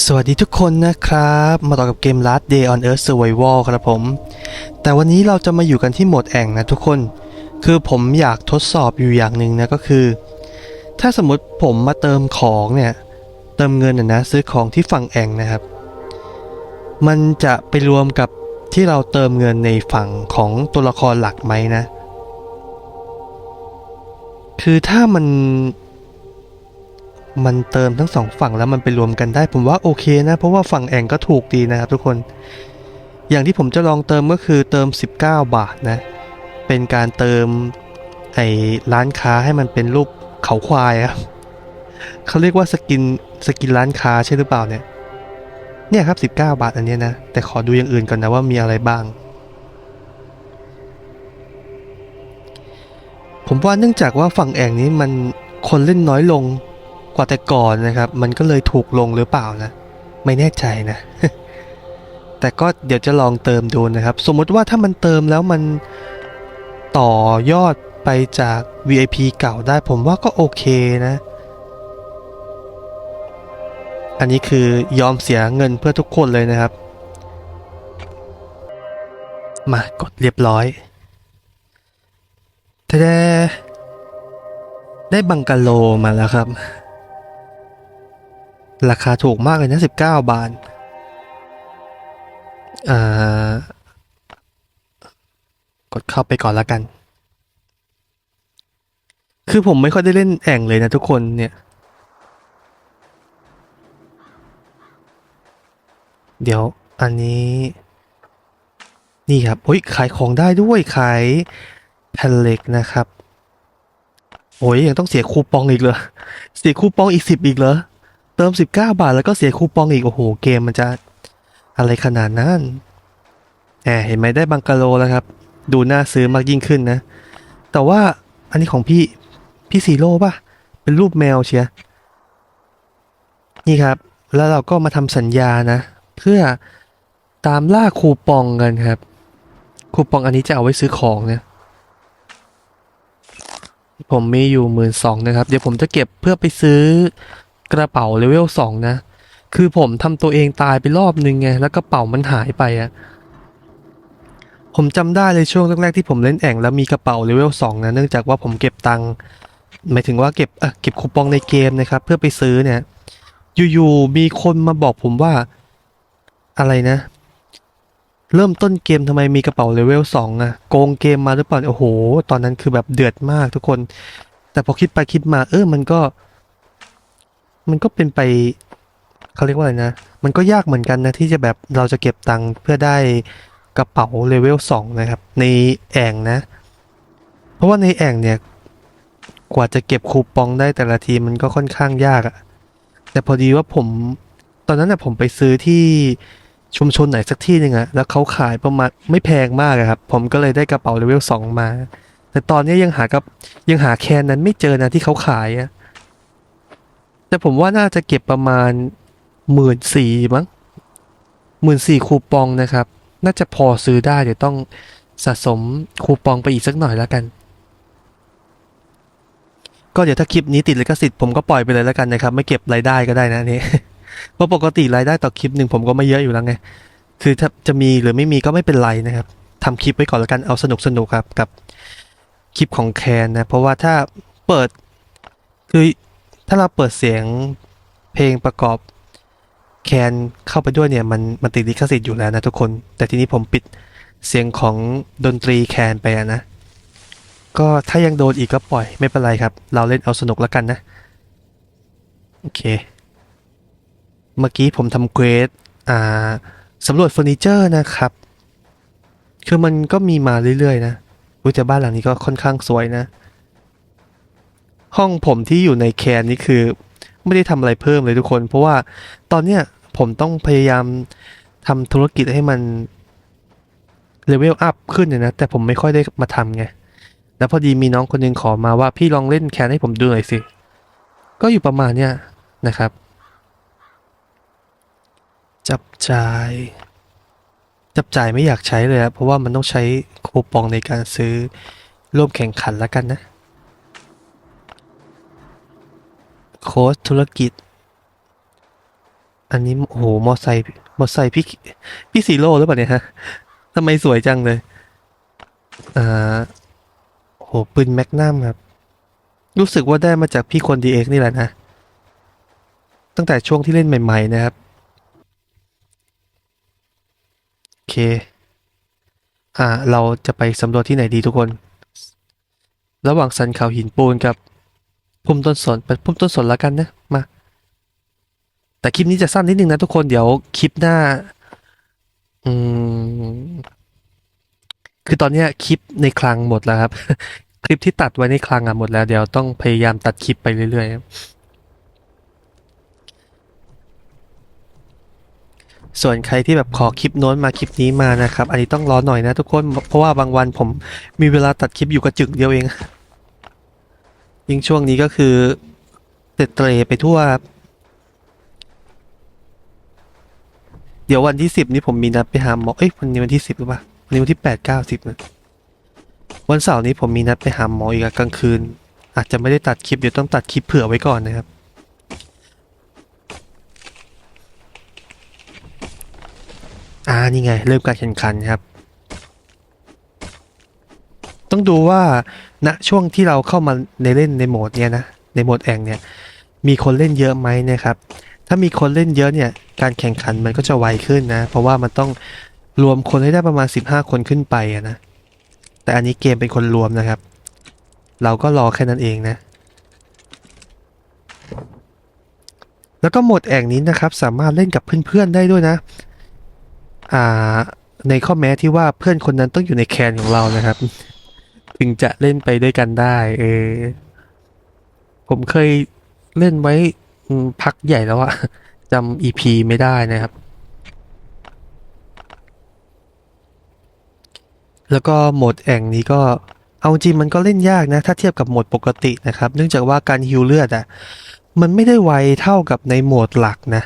สวัสดีทุกคนนะครับ มาต่อกับเกม Last Day on Earth Survival ครับผม แต่วันนี้เราจะมาอยู่กันที่โหมดแอ่งนะทุกคน คือผมอยากทดสอบอยู่อย่างหนึ่งนะก็คือ ถ้าสมมติผมมาเติมของเนี่ย เติมเงินนะนะซื้อของที่ฝั่งแอ่งนะครับ มันจะไปรวมกับที่เราเติมเงินในฝั่งของตัวละครหลักไหมนะ คือถ้ามัน มันเติมทั้งสองฝั่งแล้วมันไปรวมกันได้ผมว่าโอเคนะ เพราะว่าฝั่งแองก็ถูกดีนะครับทุกคน อย่างที่ผมจะลองเติมก็คือเติม 19 บาทนะ เป็นการเติมไอ้ร้านค้าให้มันเป็นรูปเขาควายอะเขาเรียกว่าสกินสกินร้านค้าใช่หรือเปล่าเนี่ย เนี่ยครับ 19 บาทอันนี้นะ แต่ขอดูอย่างอื่นก่อนนะว่ามีอะไรบ้าง ผมว่าเนื่องจากว่าฝั่งแองนี้มันคนเล่นน้อยลง กว่าแต่ก่อนนะครับ มันก็เลยถูกลงหรือเปล่านะ ไม่แน่ใจนะ แต่ก็เดี๋ยวจะลองเติมดูนะครับ สมมติว่าถ้ามันเติมแล้วมันต่อยอดไปจาก VIP เก่าได้ผมว่าก็โอเคนะ อันนี้คือยอมเสียเงินเพื่อทุกคนเลยนะครับ มากดเรียบร้อยทะเดได้บังกะโลมาแล้วครับ ราคาถูกมากเลยนะ19บาทอ่ากดเข้าไปก่อนล้วกัน คือผมไม่ค่อยได้เล่นแอ่งเลยนะทุกคนเนี่ย เดี๋ยวอันนี้ นี่ครับโอ้ยขายของได้ด้วย ขายแผ่นเหล็กนะครับ โอ้ยยังต้องเสียคูปองอีกเหรอ เสียคูปองอีกสิบอีกเหรอ เติม 19 บาทแล้วก็เสียคูปองอีก โอ้โห เกมมันจะอะไรขนาดนั้นแหมเห็นไหมได้บังกะโลแล้วครับ ดูน่าซื้อมากยิ่งขึ้นนะ แต่ว่าอันนี้ของพี่พี่ซีโร่ป่ะ เป็นรูปแมวเชียร์นี่ครับ แล้วเราก็มาทำสัญญานะ เพื่อตามล่าคูปองกันครับ คูปองอันนี้จะเอาไว้ซื้อของนะผมมีอยู่หมื่นสองนะครับ เดี๋ยวผมจะเก็บเพื่อไปซื้อ กระเป๋าเลเวลสองนะ คือผมทำตัวเองตายไปรอบนึงไง แล้วกระเป๋ามันหายไปอะผมจำได้เลยช่วงแรกๆที่ผมเล่นแอ่งแล้วมีกระเป๋าเลเวลสองนะเนื่องจากว่าผมเก็บตังค์หมายถึงว่าเก็บเออเก็บคูปองในเกมนะครับ เพื่อไปซื้อเนี่ย อยู่ๆมีคนมาบอกผมว่าอะไรนะ เริ่มต้นเกมทำไมมีกระเป๋าเลเวลสองอะโกงเกมมาหรือเปล่าโอ้โห ตอนนั้นคือแบบเดือดมากทุกคน แต่พอคิดไปคิดมาเออมันก็ มันก็เป็นไปเขาเรียกว่าอะไรนะ มันก็ยากเหมือนกันนะ ที่จะแบบเราจะเก็บตังค์เพื่อได้กระเป๋าเลเวลสองนะครับ ในแอ่งนะ เพราะว่าในแอ่งเนี่ย กว่าจะเก็บคูปองได้แต่ละทีมันก็ค่อนข้างยากอะแต่พอดีว่าผมตอนนั้นนะผมไปซื้อที่ชุมชนไหนสักที่หนึ่งอะแล้วเขาขายประมาณไม่แพงมากอะครับ ผมก็เลยได้กระเป๋าเลเวลสองมา แต่ตอนนี้ยังหากับยังหาแคนนั้นไม่เจอนะที่เขาขายอะ แต่ผมว่าน่าจะเก็บประมาณหมื่นสี่มั้งหมื่นสี่คูปองนะครับ น่าจะพอซื้อได้เดี๋ยวต้องสะสมคูปองไปอีกสักหน่อยแล้วกัน ก็เดี๋ยวถ้าคลิปนี้ติดลิขสิทธิ์ผมก็ปล่อยไปเลยแล้วกันนะครับ ไม่เก็บรายได้ก็ได้นะนี่เพราะปกติรายได้ต่อคลิปหนึ่งผมก็ไม่เยอะอยู่แล้วไงคือถ้าจะมีหรือไม่มีก็ไม่เป็นไรนะครับทำคลิปไว้ก่อนแล้วกันเอาสนุกสนุกครับกับคลิปของแคนนะเพราะว่าถ้าเปิดคือ ถ้าเราเปิดเสียงเพลงประกอบแคนเข้าไปด้วยเนี่ยมันมันติดลิขสิทธิ์อยู่แล้วนะทุกคน แต่ทีนี้ผมปิดเสียงของดนตรีแคนไปนะ ก็ถ้ายังโดนอีกก็ปล่อยไม่เป็นไรครับ เราเล่นเอาสนุกแล้วกันนะ โอเค เมื่อกี้ผมทำเควสอ่าสำรวจเฟอร์นิเจอร์นะครับ คือมันก็มีมาเรื่อยๆนะรู้แต่บ้านหลังนี้ก็ค่อนข้างสวยนะ ห้องผมที่อยู่ในแคนนี่คือ ไม่ได้ทำอะไรเพิ่มเลยทุกคน เพราะว่าตอนเนี้ยผมต้องพยายามทำธุรกิจให้มันเลเวลอัพขึ้นเนี่ยนะ แต่ผมไม่ค่อยได้มาทำไง แล้วพอดีมีน้องคนหนึงขอมาว่าพี่ลองเล่นแคนให้ผมดูหน่อยสิ ก็อยู่ประมาณเนี้ยนะครับ จับจ่าย จับจ่ายไม่อยากใช้เลยครับเพราะว่ามันต้องใช้คูปองในการซื้อร่วมแข่งขันแล้วกันนะ โค้ชธุรกิจ อันนี้โอ้โหมอไซค์มอไซค์พี่พี่ซีโร่หรือเปล่าเนี่ยฮะทำไมสวยจังเลย อ่าโอ้โหปืนแมกนัมครับ รู้สึกว่าได้มาจากพี่คนดีเอ็กนี่แหละนะ ตั้งแต่ช่วงที่เล่นใหม่ ๆ นะครับ โอเค อ่า เราจะไปสำรวจที่ไหนดีทุกคน ระหว่างสันเขาหินปูนกับ พุ่มต้นสนไปพุ่มต้นสนแล้วกันนะมา แต่คลิปนี้จะสั้นนิดนึงนะทุกคนเดี๋ยวคลิปหน้า อืม คือตอนนี้คลิปในคลังหมดแล้วครับ คลิปที่ตัดไว้ในคลังอะหมดแล้ว เดี๋ยวต้องพยายามตัดคลิปไปเรื่อยๆส่วนใครที่แบบขอคลิปโน้นมาคลิปนี้มานะครับ อันนี้ต้องรอหน่อยนะทุกคนเพราะว่าบางวันผมมีเวลาตัดคลิปอยู่กระจึกเดียวเอง ยิ่งช่วงนี้ก็คือเตะเตรไปทั่วครับเดี๋ยววันที่สิบนี้ผมมีนัดไปหาหมอ เอ้ยวันนี้วันที่สิบหรือเปล่าวันนี้วันที่แปดเก้าสิบนะวันเสาร์นี้ผมมีนัดไปหาหมออีกกลางคืน อาจจะไม่ได้ตัดคลิปเดี๋ยวต้องตัดคลิปเผื่อไว้ก่อนนะครับ อ่านี่ไง เริ่มการแข่งขันครับ ต้องดูว่าณช่วงที่เราเข้ามาในเล่นในโหมดเนี้ยนะในโหมดแองเนี่ยมีคนเล่นเยอะไหมนะครับ ถ้ามีคนเล่นเยอะเนี่ยการแข่งขันมันก็จะไวขึ้นนะ เพราะว่ามันต้องรวมคนให้ได้ประมาณ 15 คนขึ้นไปนะแต่อันนี้เกมเป็นคนรวมนะครับ เราก็รอแค่นั้นเองนะ แล้วก็โหมดแองนี้นะครับ สามารถเล่นกับเพื่อนๆได้ด้วยนะอ่าในข้อแม้ที่ว่าเพื่อนคนนั้นต้องอยู่ในแคนของเรานะครับ ถึงจะเล่นไปด้วยกันได้ เออ ผมเคยเล่นไว้พักใหญ่แล้วอะจำ EP ไม่ได้นะครับ แล้วก็โหมดแอ่งนี้ก็เอาจริงมันก็เล่นยากนะ ถ้าเทียบกับโหมดปกตินะครับ เนื่องจากว่าการฮิวเลือดอะมันไม่ได้ไวเท่ากับในโหมดหลักนะ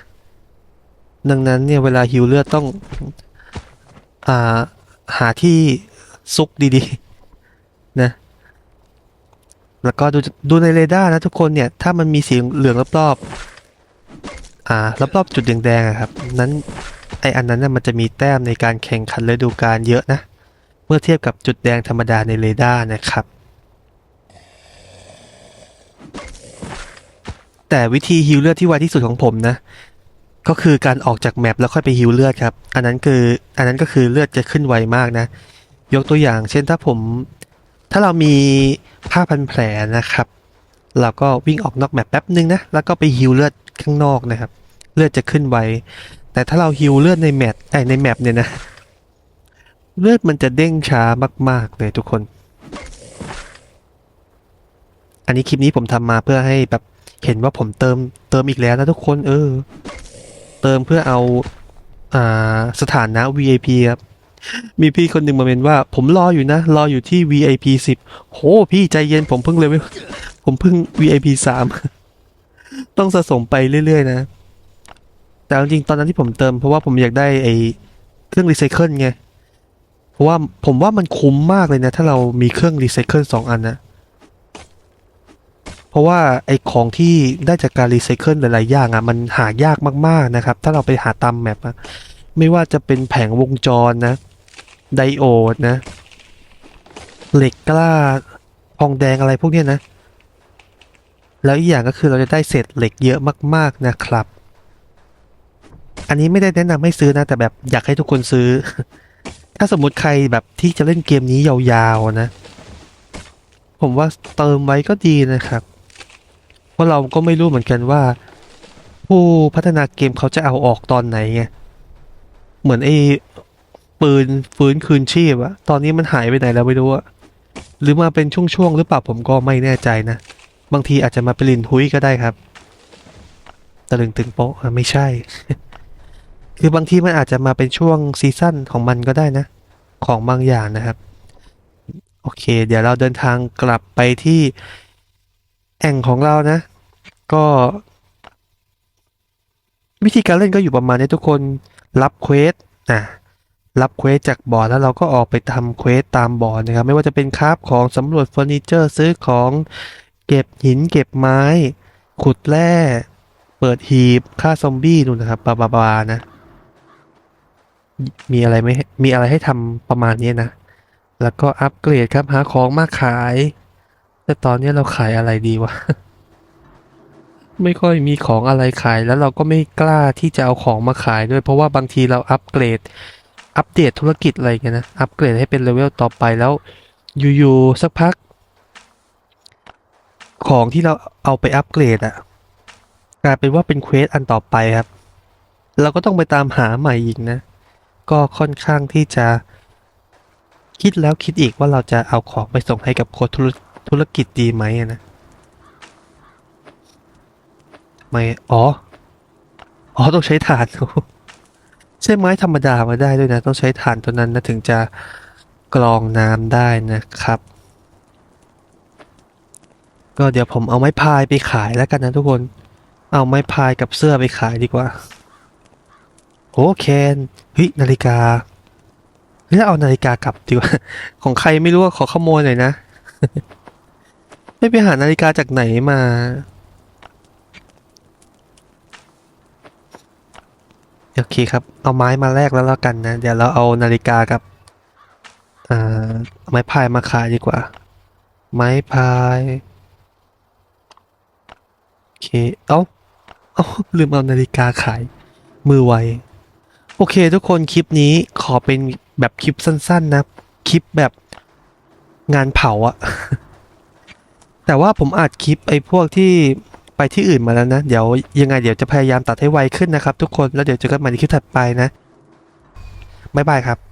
ดังนั้นเนี่ยเวลาฮิวเลือดต้อง อ่า หาที่ซุกดีๆ แล้วก็ดูดูในเรดาร์นะทุกคนเนี่ย ถ้ามันมีสีเหลืองรอบๆอ่ารอบๆจุดแดงๆครับ นั้นไออันนั้นน่ะมันจะมีแต้มในการแข่งขันฤดูกาลเยอะนะ เมื่อเทียบกับจุดแดงธรรมดาในเรดาร์นะครับ แต่วิธีฮิวเลือดที่ไวที่สุดของผมนะ ก็คือการออกจากแมปแล้วค่อยไปฮิวเลือดครับ อันนั้นคืออันนั้นก็คือเลือดจะขึ้นไวมากนะ ยกตัวอย่าง เช่นถ้าผม ถ้าเรามีผ้าพันแผลนะครับ เราก็วิ่งออกนอกแมปแป๊บนึงนะ แล้วก็ไปฮิวเลือดข้างนอกนะครับ เลือดจะขึ้นไว แต่ถ้าเราฮิวเลือดในแมปไอในแมปเนี่ยนะ เลือดมันจะเด้งช้ามาก ๆ เลยทุกคน อันนี้คลิปนี้ผมทำมาเพื่อให้แบบเห็นว่าผมเติมเติมอีกแล้วนะทุกคน เออ เติมเพื่อเอาอ่าสถานะ VIP ครับ มีพี่คนหนึ่งมาเป็นว่า ผมรออยู่นะ รออยู่ที่ VIP สิบโหพี่ใจเย็นผมเพิ่งเลเวลผมเพิ่ง VIP สามต้องสะสมไปเรื่อย ๆ นะ แต่เอาจริงๆตอนนั้นที่ผมเติมเพราะว่าผมอยากได้ไอ้เครื่องรีไซเคิลไงเพราะว่าผมว่ามันคุ้มมากเลยนะ ถ้าเรามีเครื่องรีไซเคิลสองอันนะเพราะว่าไอ้ของที่ได้จากการรีไซเคิลหลายๆอย่างอะมันหายากมากๆนะครับ ถ้าเราไปหาตามแมปอะ ไม่ว่าจะเป็นแผงวงจรนะ ไดโอดนะ เหล็กกล้าทองแดงอะไรพวกนี้นะ แล้วอีกอย่างก็คือเราจะได้เศษเหล็กเยอะมากๆนะครับ อันนี้ไม่ได้แนะนำให้ซื้อนะ แต่แบบอยากให้ทุกคนซื้อ ถ้าสมมุติใครแบบที่จะเล่นเกมนี้ยาวๆนะ ผมว่าเติมไว้ก็ดีนะครับ เพราะเราก็ไม่รู้เหมือนกันว่า ผู้พัฒนาเกมเขาจะเอาออกตอนไหนไง เหมือนไอ้ปืนฟื้นคืนชีพอะตอนนี้มันหายไปไหนแล้วไม่รู้อะหรือมาเป็นช่วงๆหรือเปล่าผมก็ไม่แน่ใจนะ บางทีอาจจะมาเป็นลินทุยก็ได้ครับตะลึงตึงโป๊ะอะไม่ใช่ คือบางทีมันอาจจะมาเป็นช่วงซีซั่นของมันก็ได้นะ ของบางอย่างนะครับ โอเค เดี๋ยวเราเดินทางกลับไปที่แอ่งของเรานะ ก็ วิธีการเล่นก็อยู่ประมาณนี้ทุกคน รับเควสอะรับเควสจากบอร์ดแล้วเราก็ออกไปทำเควสตามบอร์ดนะครับ ไม่ว่าจะเป็นคราฟของสำรวจเฟอร์นิเจอร์ซื้อของเก็บหินเก็บไม้ ขุดแร่ เปิดฮีบฆ่าซอมบี้นู่นนะครับบาบาบานะ มีอะไรไหมมีอะไรให้ทำประมาณนี้นะ แล้วก็อัปเกรดครับหาของมาขาย แต่ตอนนี้เราขายอะไรดีวะ ไม่ค่อยมีของอะไรขาย แล้วเราก็ไม่กล้าที่จะเอาของมาขายด้วย เพราะว่าบางทีเราอัปเกรด อัปเดตธุรกิจอะไรเงี้ยนะ อัปเกรดให้เป็นเลเวลต่อไปแล้วอยู่ๆสักพัก ของที่เราเอาไปอัปเกรดอะกลายเป็นว่าเป็นเควสอันต่อไปครับ เราก็ต้องไปตามหาใหม่อีกนะ ก็ค่อนข้างที่จะคิดแล้วคิดอีกว่าเราจะเอาของไปส่งให้กับโคนธุรธุรกิจดีไหมนะไมอ๋อ อ๋อต้องใช้ถ่าน ใช้ไม้ธรรมดามาได้ด้วยนะ ต้องใช้ถ่านตัวนั้นนะถึงจะกรองน้ำได้นะครับ ก็เดี๋ยวผมเอาไม้พายไปขายแล้วกันนะทุกคน เอาไม้พายกับเสื้อไปขายดีกว่า โอเคนเฮ้ยนาฬิกาเฮ้ยเอานาฬิกากลับดีกว่า ของใครไม่รู้ว่าขอขโมยหน่อยนะ ไม่ไปหานาฬิกาจากไหนมา โอเคครับ เอาไม้มาแลกแล้วแล้วกันนะ เดี๋ยวเราเอานาฬิกากับอ่าไม้พายมาขายดีกว่า ไม้พายโอเคเอ้าเอ้าลืมเอานาฬิกาขาย มือไว โอเคทุกคนคลิปนี้ขอเป็นแบบคลิปสั้น ๆ นะ คลิปแบบงานเผาอะแต่ว่าผมอัดคลิปไอ้พวกที่ ไปที่อื่นมาแล้วนะ เดี๋ยวยังไงเดี๋ยวจะพยายามตัดให้ไวขึ้นนะครับทุกคน แล้วเดี๋ยวเจอกันใหม่ในคลิปถัดไปนะบ๊ายบายครับ